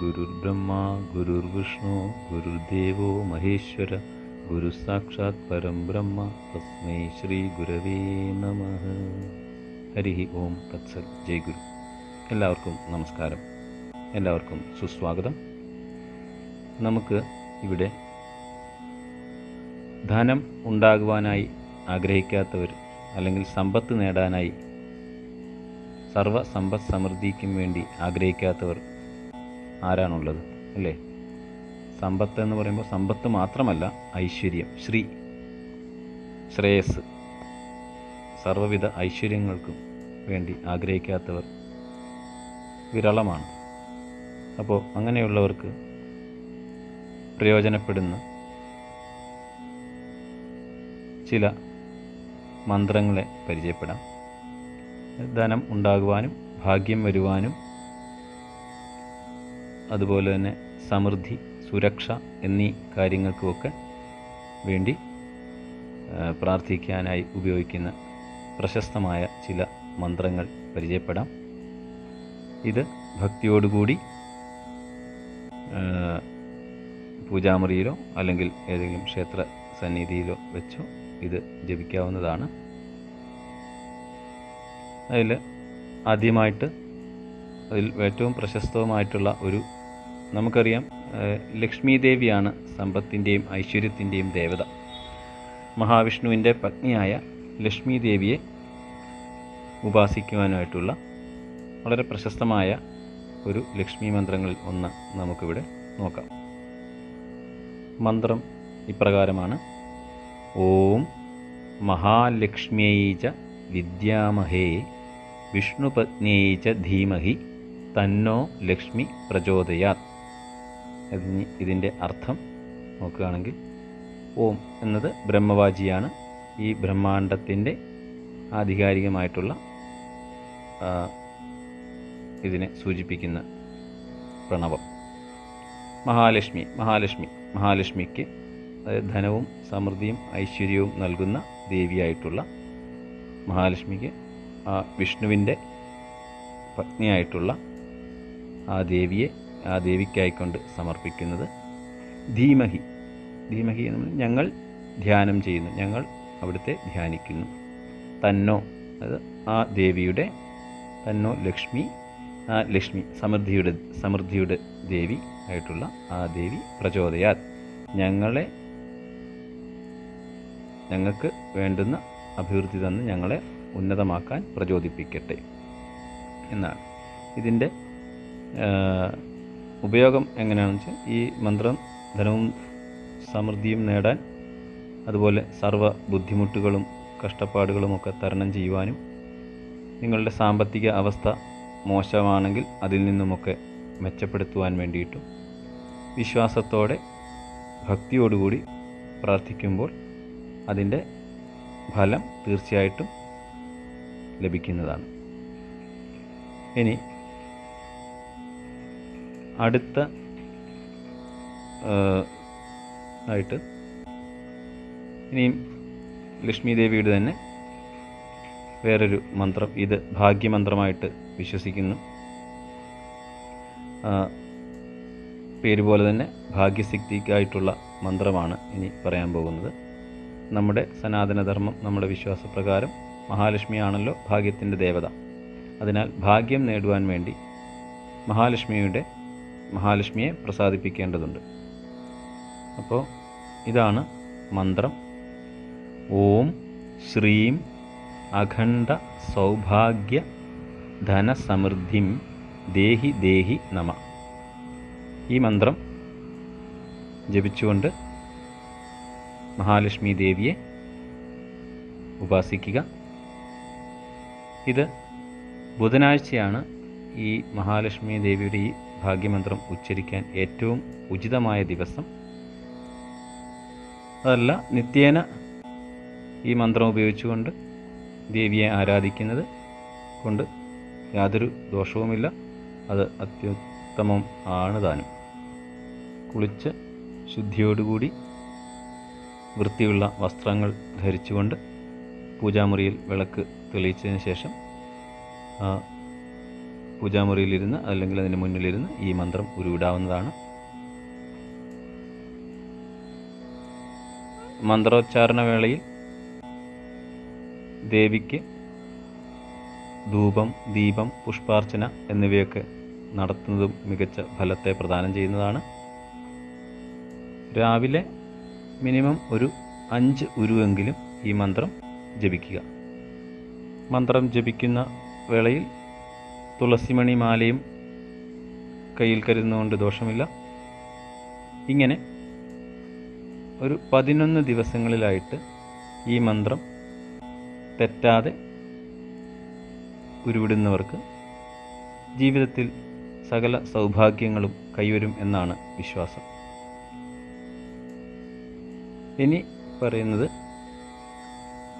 ഗുരുർബ്രഹ്മ ഗുരുർവിഷ്ണു ഗുരുദേവോ മഹേശ്വര ഗുരു സാക്ഷാത് പരം ബ്രഹ്മ തസ്മൈ ശ്രീ ഗുരവേ നമ. ഹരി ഓം തത്സൽ. ജയ് ഗുരു. എല്ലാവർക്കും നമസ്കാരം. എല്ലാവർക്കും സുസ്വാഗതം. നമുക്ക് ഇവിടെ ധനം ഉണ്ടാകുവാനായി ആഗ്രഹിക്കാത്തവർ അല്ലെങ്കിൽ സമ്പത്ത് നേടാനായി സർവ സമ്പദ് സമൃദ്ധിക്കും വേണ്ടി ആഗ്രഹിക്കാത്തവർ ആരാണുള്ളത് അല്ലേ? സമ്പത്ത് എന്ന് പറയുമ്പോൾ സമ്പത്ത് മാത്രമല്ല ഐശ്വര്യം ശ്രീ ശ്രേയസ്. സർവവിധ ഐശ്വര്യങ്ങൾക്കും വേണ്ടി ആഗ്രഹിക്കാത്തവർ വിരളമാണ്. അപ്പോൾ അങ്ങനെയുള്ളവർക്ക് പ്രയോജനപ്പെടുന്ന ചില മന്ത്രങ്ങളെ പരിചയപ്പെടാം. ധനം ഉണ്ടാകുവാനും ഭാഗ്യം വരുവാനും അതുപോലെ തന്നെ സമൃദ്ധി സുരക്ഷ എന്നീ കാര്യങ്ങൾക്കുമൊക്കെ വേണ്ടി പ്രാർത്ഥിക്കാനായി ഉപയോഗിക്കുന്ന പ്രശസ്തമായ ചില മന്ത്രങ്ങൾ പരിചയപ്പെടാം. ഇത് ഭക്തിയോടുകൂടി പൂജാമുറിയിലോ അല്ലെങ്കിൽ ഏതെങ്കിലും ക്ഷേത്ര സന്നിധിയിലോ വെച്ചോ ഇത് ജപിക്കാവുന്നതാണ്. അതിൽ ആദ്യമായിട്ട് അതിൽ ഏറ്റവും പ്രശസ്തവുമായിട്ടുള്ള ഒരു നമുക്കറിയാം ലക്ഷ്മി ദേവിയാണ് സമ്പത്തിന്റെയും ഐശ്വര്യത്തിന്റെയും ദേവത. മഹാവിഷ്ണുവിന്റെ പത്നിയായ ലക്ഷ്മി ദേവിയെ ഉപാസിക്കുവാനായിട്ടുള്ള വളരെ പ്രശസ്തമായ ഒരു ലക്ഷ്മി മന്ത്രങ്ങളിൽ ഒന്ന് നമുക്കിവിടെ നോക്കാം. മന്ത്രം ഇപ്രകാരമാണ്. ഓം മഹാലക്ഷ്മ്യൈ ച വിദ്യാമഹേ വിഷ്ണുപത്ന്യൈ ച ധീമഹി തന്നോ ലക്ഷ്മി പ്രചോദയാത്. അതിന് ഇതിന്റെ അർത്ഥം നോക്കുകയാണെങ്കിൽ ഓം എന്നത് ബ്രഹ്മവാചിയാണ്. ഈ ബ്രഹ്മാണ്ടത്തിന്റെ ആധികാരികമായിട്ടുള്ള ഇതിനെ സൂചിപ്പിക്കുന്ന പ്രണവം. മഹാലക്ഷ്മി മഹാലക്ഷ്മി മഹാലക്ഷ്മിക്ക് ധനവും സമൃദ്ധിയും ഐശ്വര്യവും നൽകുന്ന ദേവിയായിട്ടുള്ള മഹാലക്ഷ്മിക്ക് വിഷ്ണുവിന്റെ പത്നിയായിട്ടുള്ള ആ ദേവിയെ ആ ദേവിക്കായിക്കൊണ്ട് സമർപ്പിക്കുന്നത് ധീമഹി. ധീമഹി എന്ന് ഞങ്ങൾ ധ്യാനം ചെയ്യുന്നു ഞങ്ങൾ അവിടുത്തെ ധ്യാനിക്കുന്നു. തന്നോ അത് ആ ദേവിയുടെ തന്നോ ലക്ഷ്മി ആ ലക്ഷ്മി സമൃദ്ധിയുടെ സമൃദ്ധിയുടെ ദേവി ആയിട്ടുള്ള ആ ദേവി പ്രചോദയാൽ ഞങ്ങളെ ഞങ്ങൾക്ക് വേണ്ടുന്ന അഭിവൃദ്ധി തന്ന് ഞങ്ങളെ ഉന്നതമാക്കാൻ പ്രചോദിപ്പിക്കട്ടെ എന്നാണ്. ഇതിന്റെ ഉപയോഗം എങ്ങനെയാണെന്ന് വെച്ചാൽ ഈ മന്ത്രം ധനവും സമൃദ്ധിയും നേടാൻ അതുപോലെ സർവ ബുദ്ധിമുട്ടുകളും കഷ്ടപ്പാടുകളുമൊക്കെ തരണം ചെയ്യുവാനും നിങ്ങളുടെ സാമ്പത്തിക അവസ്ഥ മോശമാണെങ്കിൽ അതിൽ നിന്നുമൊക്കെ മെച്ചപ്പെടുത്തുവാൻ വേണ്ടിയിട്ടും വിശ്വാസത്തോടെ ഭക്തിയോടുകൂടി പ്രാർത്ഥിക്കുമ്പോൾ അതിന്റെ ഫലം തീർച്ചയായിട്ടും ലഭിക്കുന്നതാണ്. ഇനി അടുത്ത ആയിട്ട്. ഇനിയും ലക്ഷ്മി ദേവിയുടെ തന്നെ വേറൊരു മന്ത്രം ഇത് ഭാഗ്യമന്ത്രമായിട്ട് വിശ്വസിക്കുന്നു. പേര് പോലെ തന്നെ ഭാഗ്യസിദ്ധിക്കായിട്ടുള്ള മന്ത്രമാണ് ഇനി പറയാൻ പോകുന്നത്. നമ്മുടെ സനാതനധർമ്മം നമ്മുടെ വിശ്വാസപ്രകാരം മഹാലക്ഷ്മിയാണല്ലോ ഭാഗ്യത്തിന്റെ ദേവത. അതിനാൽ ഭാഗ്യം നേടുവാൻ വേണ്ടി മഹാലക്ഷ്മിയുടെ മഹാലക്ഷ്മിയെ പ്രസാദിപ്പിക്കേണ്ടതുണ്ട്. അപ്പോൾ ഇതാണ് മന്ത്രം. ഓം ശ്രീം അഖണ്ഡ സൗഭാഗ്യ ധനസമൃദ്ധിം ദേഹി ദേഹി നമ. ഈ മന്ത്രം ജപിച്ചുകൊണ്ട് മഹാലക്ഷ്മി ദേവിയെ ഉപാസിക്കുക. ഇത് ബുധനാഴ്ചയാണ് ഈ മഹാലക്ഷ്മി ദേവിയുടെ ഈ ഭാഗ്യമന്ത്രം ഉച്ചരിക്കാൻ ഏറ്റവും ഉചിതമായ ദിവസം അതല്ല നിത്യേന ഈ മന്ത്രം ഉപയോഗിച്ചുകൊണ്ട് ദേവിയെ ആരാധിക്കുന്നത് കൊണ്ട് യാതൊരു ദോഷവുമില്ല. അത് അത്യുത്തമം ആണ് താനും. കുളിച്ച് ശുദ്ധിയോടുകൂടി വൃത്തിയുള്ള വസ്ത്രങ്ങൾ ധരിച്ചുകൊണ്ട് പൂജാമുറിയിൽ വിളക്ക് തെളിയിച്ചതിന് ശേഷം പൂജാമുറിയിലിരുന്ന് അല്ലെങ്കിൽ അതിന് മുന്നിലിരുന്ന് ഈ മന്ത്രം ഉരുവിടാവുന്നതാണ്. മന്ത്രോച്ചാരണ വേളയിൽ ദേവിക്ക് ധൂപം ദീപം പുഷ്പാർച്ചന എന്നിവയൊക്കെ നടത്തുന്നതും മികച്ച ഫലത്തെ പ്രദാനം ചെയ്യുന്നതാണ്. രാവിലെ മിനിമം ഒരു അഞ്ച് ഉരുവെങ്കിലും ഈ മന്ത്രം ജപിക്കുക. മന്ത്രം ജപിക്കുന്ന വേളയിൽ തുളസിമണി മാലയും കയ്യിൽ കരുതുന്നതുകൊണ്ട് ദോഷമില്ല. ഇങ്ങനെ ഒരു പതിനൊന്ന് ദിവസങ്ങളിലായിട്ട് ഈ മന്ത്രം തെറ്റാതെ ഉരുവിടുന്നവർക്ക് ജീവിതത്തിൽ സകല സൗഭാഗ്യങ്ങളും കൈവരും എന്നാണ് വിശ്വാസം. ഇനി പറയുന്നത്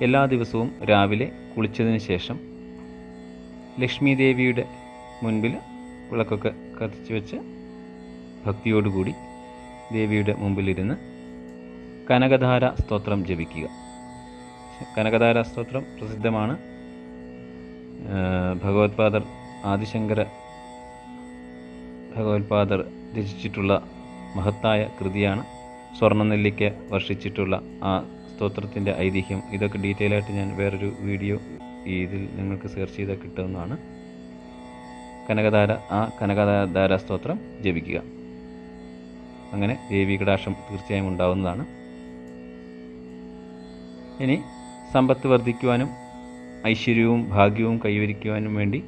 എല്ലാ ദിവസവും രാവിലെ കുളിച്ചതിന് ശേഷം ലക്ഷ്മി ദേവിയുടെ മുൻപിൽ വിളക്കൊക്കെ കത്തിച്ച് വെച്ച് ഭക്തിയോടുകൂടി ദേവിയുടെ മുമ്പിലിരുന്ന് കനകധാര സ്തോത്രം ജപിക്കുക. കനകധാര സ്തോത്രം പ്രസിദ്ധമാണ്. ഭഗവത്പാദർ ആദിശങ്കര ഭഗവത്പാദർ രചിച്ചിട്ടുള്ള മഹത്തായ കൃതിയാണ്. സ്വർണനെല്ലിക്ക വർഷിച്ചിട്ടുള്ള ആ സ്തോത്രത്തിന്റെ ഐതിഹ്യം. ഇതൊക്കെ ഡീറ്റെയിൽ ആയിട്ട് ഞാൻ വേറൊരു വീഡിയോ ഇതിൽ നിങ്ങൾക്ക് സെർച്ച് ചെയ്താൽ കിട്ടുന്നതാണ്. കനകധാര ആ കനകധാര സ്തോത്രം ജപിക്കുക. അങ്ങനെ ദേവി കടാക്ഷം തീർച്ചയായും ഉണ്ടാവുന്നതാണ്. ഇനി സമ്പത്ത് വർദ്ധിക്കുവാനും ഐശ്വര്യവും ഭാഗ്യവും കൈവരിക്കുവാനും വേണ്ടി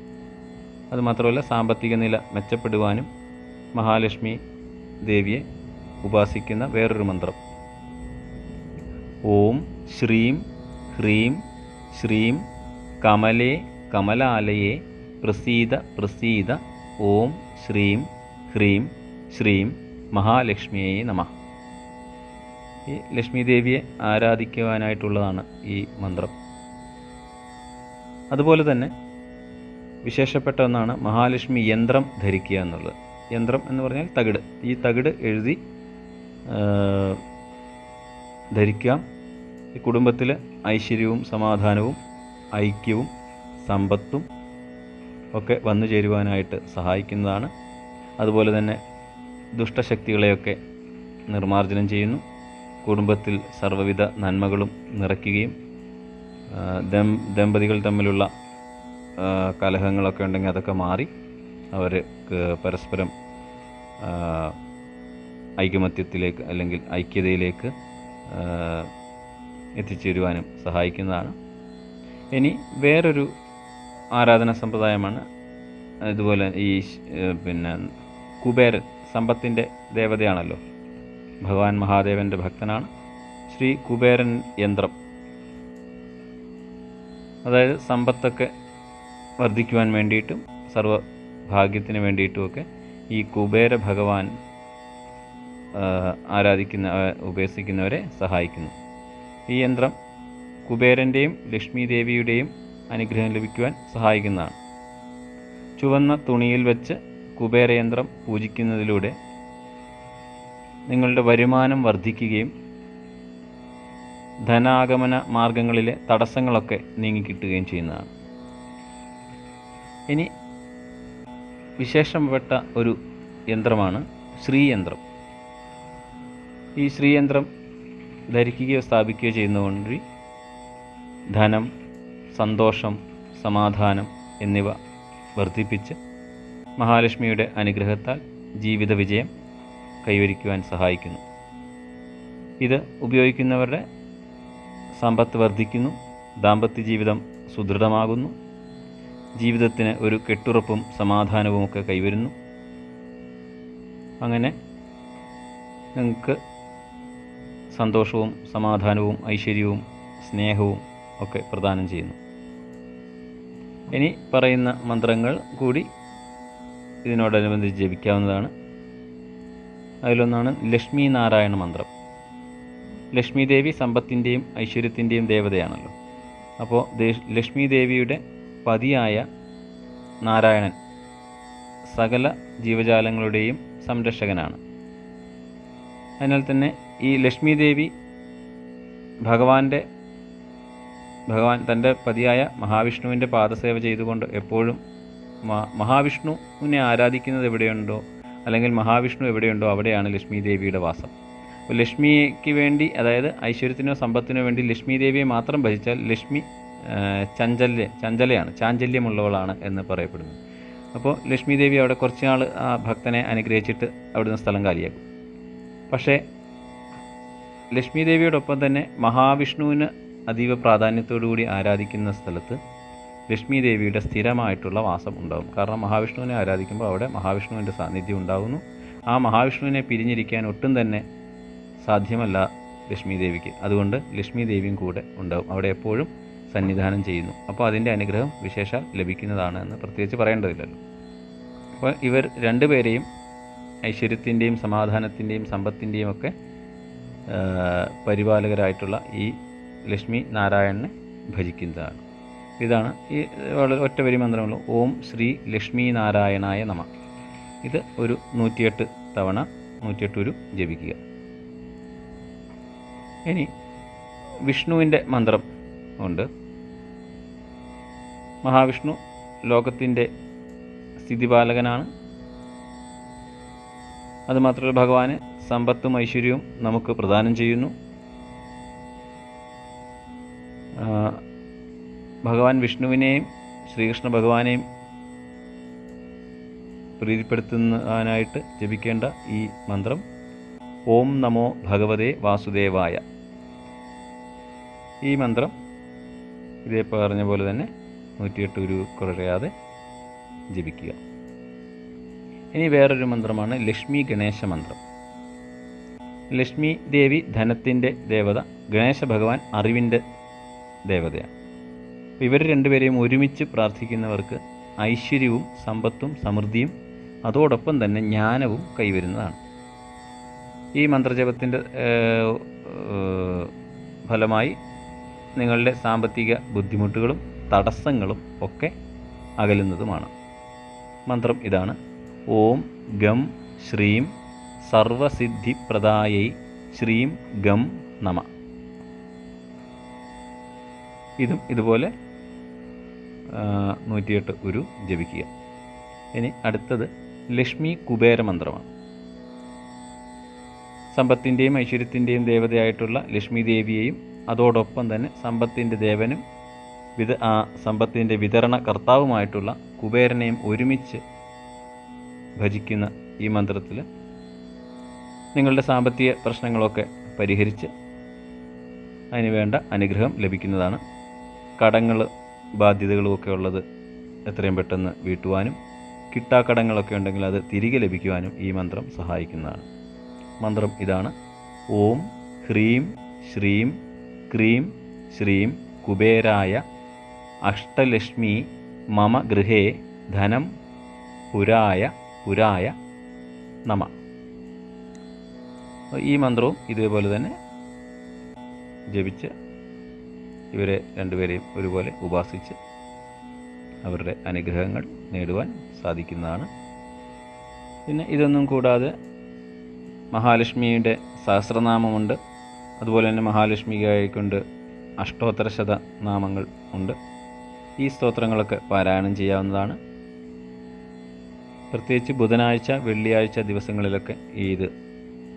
അതുമാത്രമല്ല സാമ്പത്തിക നില മെച്ചപ്പെടുവാനും മഹാലക്ഷ്മി ദേവിയെ ഉപാസിക്കുന്ന വേറൊരു മന്ത്രം. ഓം ശ്രീം ഹ്രീം ശ്രീം കമലേ കമലാലയേ പ്രസീത പ്രസീത ഓം ശ്രീം ഹ്രീം ശ്രീം മഹാലക്ഷ്മിയേ നമ. ഈ ലക്ഷ്മി ദേവിയെ ആരാധിക്കുവാനായിട്ടുള്ളതാണ് ഈ മന്ത്രം. അതുപോലെ തന്നെ വിശേഷപ്പെട്ട ഒന്നാണ് മഹാലക്ഷ്മി യന്ത്രം ധരിക്കുക എന്നുള്ളത്. യന്ത്രം എന്ന് പറഞ്ഞാൽ തകിട്. ഈ തകിട് എഴുതി ധരിക്കാം. ഈ കുടുംബത്തിൽ ഐശ്വര്യവും സമാധാനവും ഐക്യവും സമ്പത്തും ഒക്കെ വന്നു ചേരുവാനായിട്ട് സഹായിക്കുന്നതാണ്. അതുപോലെ തന്നെ ദുഷ്ടശക്തികളെയൊക്കെ നിർമ്മാർജനം ചെയ്യുന്നു. കുടുംബത്തിൽ സർവവിധ നന്മകളും നിറയ്ക്കുകയും ദം ദമ്പതികൾ തമ്മിലുള്ള കലഹങ്ങളൊക്കെ ഉണ്ടെങ്കിൽ അതൊക്കെ മാറി അവർ പരസ്പരം ഐക്യമത്യത്തിലേക്ക് അല്ലെങ്കിൽ ഐക്യതയിലേക്ക് എത്തിച്ചേരുവാനും സഹായിക്കുന്നതാണ്. ഇനി വേറൊരു ആരാധന സമ്പ്രദായമാണ് ഇതുപോലെ ഈ പിന്നെ കുബേരൻ സമ്പത്തിന്റെ ദേവതയാണല്ലോ. ഭഗവാൻ മഹാദേവന്റെ ഭക്തനാണ് ശ്രീ കുബേരൻ യന്ത്രം. അതായത് സമ്പത്തൊക്കെ വർദ്ധിക്കുവാൻ വേണ്ടിയിട്ടും സർവഭാഗ്യത്തിന് വേണ്ടിയിട്ടുമൊക്കെ ഈ കുബേര ഭഗവാൻ ആരാധിക്കുന്ന ഉപേക്ഷിക്കുന്നവരെ സഹായിക്കുന്നു. ഈ യന്ത്രം കുബേരന്റെയും ലക്ഷ്മി ദേവിയുടെയും അനുഗ്രഹം ലഭിക്കുവാൻ സഹായിക്കുന്നതാണ്. ചുവന്ന തുണിയിൽ വെച്ച് കുബേരയന്ത്രം പൂജിക്കുന്നതിലൂടെ നിങ്ങളുടെ വരുമാനം വർദ്ധിക്കുകയും ധനാഗമന മാർഗങ്ങളിലെ തടസ്സങ്ങളൊക്കെ നീങ്ങിക്കിട്ടുകയും ചെയ്യുന്നതാണ്. ഇനി വിശേഷപ്പെട്ട ഒരു യന്ത്രമാണ് ശ്രീയന്ത്രം. ഈ ശ്രീയന്ത്രം ധരിക്കുകയോ സ്ഥാപിക്കുകയോ ചെയ്യുന്നതുകൊണ്ട് ധനം സന്തോഷം സമാധാനം എന്നിവ വർദ്ധിപ്പിച്ച് മഹാലക്ഷ്മിയുടെ അനുഗ്രഹത്താൽ ജീവിത വിജയം കൈവരിക്കുവാൻ സഹായിക്കുന്നു. ഇത് ഉപയോഗിക്കുന്നവരുടെ സമ്പത്ത് വർദ്ധിക്കുന്നു ദാമ്പത്യ ജീവിതം സുദൃഢമാകുന്നു ജീവിതത്തിന് ഒരു കെട്ടുറപ്പും സമാധാനവുമൊക്കെ കൈവരുന്നു. അങ്ങനെ നിങ്ങൾക്ക് സന്തോഷവും സമാധാനവും ഐശ്വര്യവും സ്നേഹവും ഒക്കെ പ്രദാനം ചെയ്യുന്നു. ഇനി പറയുന്ന മന്ത്രങ്ങൾ കൂടി ഇതിനോടനുബന്ധിച്ച് ജപിക്കാവുന്നതാണ്. അതിലൊന്നാണ് ലക്ഷ്മി നാരായണ മന്ത്രം. ലക്ഷ്മി ദേവി സമ്പത്തിന്റെയും ഐശ്വര്യത്തിന്റെയും ദേവതയാണല്ലോ. അപ്പോൾ ലക്ഷ്മി ദേവിയുടെ പതിയായ നാരായണൻ സകല ജീവജാലങ്ങളുടെയും സംരക്ഷകനാണ്. അതിനാൽ തന്നെ ഈ ലക്ഷ്മി ദേവി ഭഗവാന്റെ ഭഗവാൻ തന്റെ പതിയായ മഹാവിഷ്ണുവിന്റെ പാദസേവ ചെയ്തുകൊണ്ട് എപ്പോഴും മഹാവിഷ്ണുവിനെ ആരാധിക്കുന്നത് എവിടെയുണ്ടോ അല്ലെങ്കിൽ മഹാവിഷ്ണു എവിടെയുണ്ടോ അവിടെയാണ് ലക്ഷ്മി ദേവിയുടെ വാസം. ലക്ഷ്മിക്ക് വേണ്ടി അതായത് ഐശ്വര്യത്തിനോ സമ്പത്തിനോ വേണ്ടി ലക്ഷ്മി ദേവിയെ മാത്രം ഭജിച്ചാൽ ലക്ഷ്മി ചഞ്ചല്യ ചഞ്ചലയാണ് ചാഞ്ചല്യമുള്ളവളാണ് എന്ന് പറയപ്പെടുന്നു. അപ്പോൾ ലക്ഷ്മി ദേവി അവിടെ കുറച്ച് നാൾ ആ ഭക്തനെ അനുഗ്രഹിച്ചിട്ട് അവിടുന്ന് സ്ഥലം കാലിയാക്കും. പക്ഷേ ലക്ഷ്മി ദേവിയോടൊപ്പം തന്നെ മഹാവിഷ്ണുവിന് അതീവ പ്രാധാന്യത്തോടുകൂടി ആരാധിക്കുന്ന സ്ഥലത്ത് ലക്ഷ്മി ദേവിയുടെ സ്ഥിരമായിട്ടുള്ള വാസം ഉണ്ടാകും കാരണം മഹാവിഷ്ണുവിനെ ആരാധിക്കുമ്പോൾ അവിടെ മഹാവിഷ്ണുവിന്റെ സാന്നിധ്യം ഉണ്ടാകുന്നു ആ മഹാവിഷ്ണുവിനെ പിരിഞ്ഞിരിക്കാൻ ഒട്ടും തന്നെ സാധ്യമല്ല ലക്ഷ്മി ദേവിക്ക് അതുകൊണ്ട് ലക്ഷ്മി ദേവിയും കൂടെ ഉണ്ടാകും അവിടെ എപ്പോഴും സന്നിധാനം ചെയ്യുന്നു. അപ്പോൾ അതിന്റെ അനുഗ്രഹം വിശേഷ ലഭിക്കുന്നതാണ് എന്ന് പ്രത്യേകിച്ച് പറയേണ്ടതില്ലല്ലോ. അപ്പോൾ ഇവർ രണ്ടുപേരെയും ഐശ്വര്യത്തിന്റെയും സമാധാനത്തിന്റെയും സമ്പത്തിന്റെയും ഒക്കെ പരിപാലകരായിട്ടുള്ള ഈ ലക്ഷ്മി നാരായണനെ ഭജിക്കുന്നതാണ്. ഇതാണ് ഈ വളരെ ഒറ്റ വരി മന്ത്രമുള്ളൂ ഓം ശ്രീ ലക്ഷ്മി നാരായണായ നമ. ഇത് ഒരു നൂറ്റിയെട്ട് തവണ നൂറ്റിയെട്ട് ഒരു ജപിക്കുക. ഇനി വിഷ്ണുവിന്റെ മന്ത്രം ഉണ്ട്. മഹാവിഷ്ണു ലോകത്തിന്റെ സ്ഥിതിപാലകനാണ്. അതുമാത്രമല്ല ഭഗവാന് സമ്പത്തും ഐശ്വര്യവും നമുക്ക് പ്രദാനം ചെയ്യുന്നു. ഭഗവാൻ വിഷ്ണുവിനെയും ശ്രീകൃഷ്ണ ഭഗവാനെയും പ്രീതിപ്പെടുത്തുന്നതിനായിട്ട് ജപിക്കേണ്ട ഈ മന്ത്രം ഓം നമോ ഭഗവതേ വാസുദേവായ. ഈ മന്ത്രം ഇതേ പറഞ്ഞ പോലെ തന്നെ നൂറ്റിയെട്ട് ഗുരു കുറയാതെ ജപിക്കുക. ഇനി വേറൊരു മന്ത്രമാണ് ലക്ഷ്മി ഗണേശ മന്ത്രം. ലക്ഷ്മി ദേവി ധനത്തിന്റെ ദേവത ഗണേശ ഭഗവാൻ അറിവിന്റെ ദേവതയാണ്. ഇവർ രണ്ടുപേരെയും ഒരുമിച്ച് പ്രാർത്ഥിക്കുന്നവർക്ക് ഐശ്വര്യവും സമ്പത്തും സമൃദ്ധിയും അതോടൊപ്പം തന്നെ ജ്ഞാനവും കൈവരുന്നതാണ്. ഈ മന്ത്രജപത്തിന്റെ ഫലമായി നിങ്ങളുടെ സാമ്പത്തിക ബുദ്ധിമുട്ടുകളും തടസ്സങ്ങളും ഒക്കെ അകലുന്നതുമാണ്. മന്ത്രം ഇതാണ്. ഓം ഗം ശ്രീം സർവസിദ്ധിപ്രദായൈ ശ്രീം ഗം നമ. ഇതും ഇതുപോലെ നൂറ്റിയെട്ട് ഉരു ജപിക്കുക. ഇനി അടുത്തത് ലക്ഷ്മി കുബേര മന്ത്രമാണ്. സമ്പത്തിന്റെയും ഐശ്വര്യത്തിന്റെയും ദേവതയായിട്ടുള്ള ലക്ഷ്മി ദേവിയെയും അതോടൊപ്പം തന്നെ സമ്പത്തിന്റെ ദേവനും വിത സമ്പത്തിന്റെ വിതരണ കർത്താവുമായിട്ടുള്ള കുബേരനെയും ഒരുമിച്ച് ഭജിക്കുന്ന ഈ മന്ത്രത്തിൽ നിങ്ങളുടെ സാമ്പത്തിക പ്രശ്നങ്ങളൊക്കെ പരിഹരിച്ച് അതിന് വേണ്ട അനുഗ്രഹം ലഭിക്കുന്നതാണ്. കടങ്ങൾ ബാധ്യതകളും ഒക്കെ ഉള്ളത് എത്രയും പെട്ടെന്ന് വീട്ടുവാനും കിട്ടാക്കടങ്ങളൊക്കെ ഉണ്ടെങ്കിൽ അത് തിരികെ ലഭിക്കുവാനും ഈ മന്ത്രം സഹായിക്കുന്നതാണ്. മന്ത്രം ഇതാണ്. ഓം ഹ്രീം ശ്രീം ക്രീം ശ്രീം കുബേരായ അഷ്ടലക്ഷ്മി മമ ഗൃഹേ ധനം പുരായ പുരായ നമ. ഈ മന്ത്രവും ഇതേപോലെ തന്നെ ജപിച്ച് ഇവരെ രണ്ടുപേരെയും ഒരുപോലെ ഉപാസിച്ച് അവരുടെ അനുഗ്രഹങ്ങൾ നേടുവാൻ സാധിക്കുന്നതാണ്. പിന്നെ ഇതൊന്നും കൂടാതെ മഹാലക്ഷ്മിയുടെ സഹസ്രനാമമുണ്ട്. അതുപോലെ തന്നെ മഹാലക്ഷ്മിയായിക്കൊണ്ട് അഷ്ടോത്തര ശത നാമങ്ങൾ ഉണ്ട്. ഈ സ്തോത്രങ്ങളൊക്കെ പാരായണം ചെയ്യാവുന്നതാണ്. പ്രത്യേകിച്ച് ബുധനാഴ്ച വെള്ളിയാഴ്ച ദിവസങ്ങളിലൊക്കെ ഈ ഇത്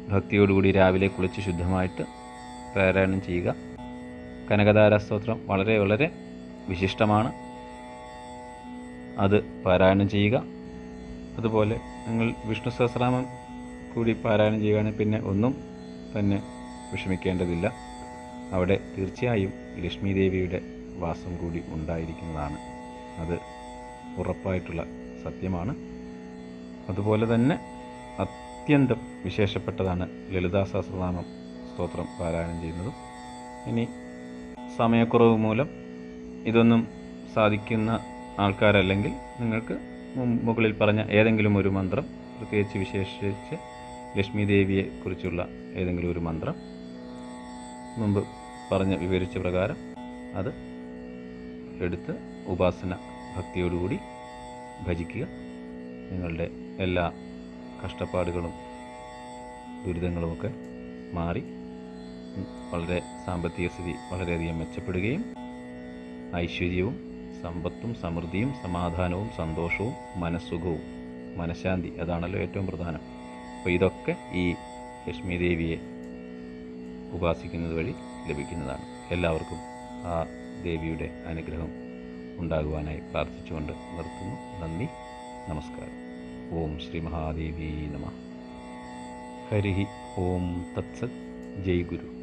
ഭക്തിയോടുകൂടി രാവിലെ കുളിച്ച് ശുദ്ധമായിട്ട് പാരായണം ചെയ്യുക. കനകധാര സ്തോത്രം വളരെ വളരെ വിശിഷ്ടമാണ്. അത് പാരായണം ചെയ്യുക. അതുപോലെ നിങ്ങൾ വിഷ്ണു സഹസ്രാമം കൂടി പാരായണം ചെയ്യുകയാണെങ്കിൽ പിന്നെ ഒന്നും തന്നെ വിഷമിക്കേണ്ടതില്ല. അവിടെ തീർച്ചയായും ലക്ഷ്മി ദേവിയുടെ വാസം കൂടി ഉണ്ടായിരിക്കുന്നതാണ്. അത് ഉറപ്പായിട്ടുള്ള സത്യമാണ്. അതുപോലെ തന്നെ അത്യന്തം വിശേഷപ്പെട്ടതാണ് ലളിതാ സഹസ്രനാമം സ്തോത്രം പാരായണം ചെയ്യുന്നതും. ഇനി സമയക്കുറവ് മൂലം ഇതൊന്നും സാധിക്കുന്ന ആൾക്കാരല്ലെങ്കിൽ നിങ്ങൾക്ക് മുകളിൽ പറഞ്ഞ ഏതെങ്കിലും ഒരു മന്ത്രം പ്രത്യേകിച്ച് വിശേഷിച്ച് ലക്ഷ്മി ദേവിയെ കുറിച്ചുള്ള ഏതെങ്കിലും ഒരു മന്ത്രം മുമ്പ് പറഞ്ഞ വിവരിച്ച പ്രകാരം അത് എടുത്ത് ഉപാസന ഭക്തിയോടുകൂടി ഭജിക്കുക. നിങ്ങളുടെ എല്ലാ കഷ്ടപ്പാടുകളും ദുരിതങ്ങളുമൊക്കെ മാറി വളരെ സാമ്പത്തിക സ്ഥിതി വളരെയധികം മെച്ചപ്പെടുകയും ഐശ്വര്യവും സമ്പത്തും സമൃദ്ധിയും സമാധാനവും സന്തോഷവും മനസ്സുഖവും മനഃശാന്തി അതാണല്ലോ ഏറ്റവും പ്രധാനം. അപ്പോൾ ഇതൊക്കെ ഈ ലക്ഷ്മി ദേവിയെ ഉപാസിക്കുന്നത് വഴി ലഭിക്കുന്നതാണ്. എല്ലാവർക്കും ആ ദേവിയുടെ അനുഗ്രഹം ഉണ്ടാകുവാനായി പ്രാർത്ഥിച്ചുകൊണ്ട് നിർത്തുന്നു. നന്ദി നമസ്കാരം. ഓം ശ്രീ മഹാദേവി നമ. ഹരി ഓം തത്സത് ജയ് ഗുരു.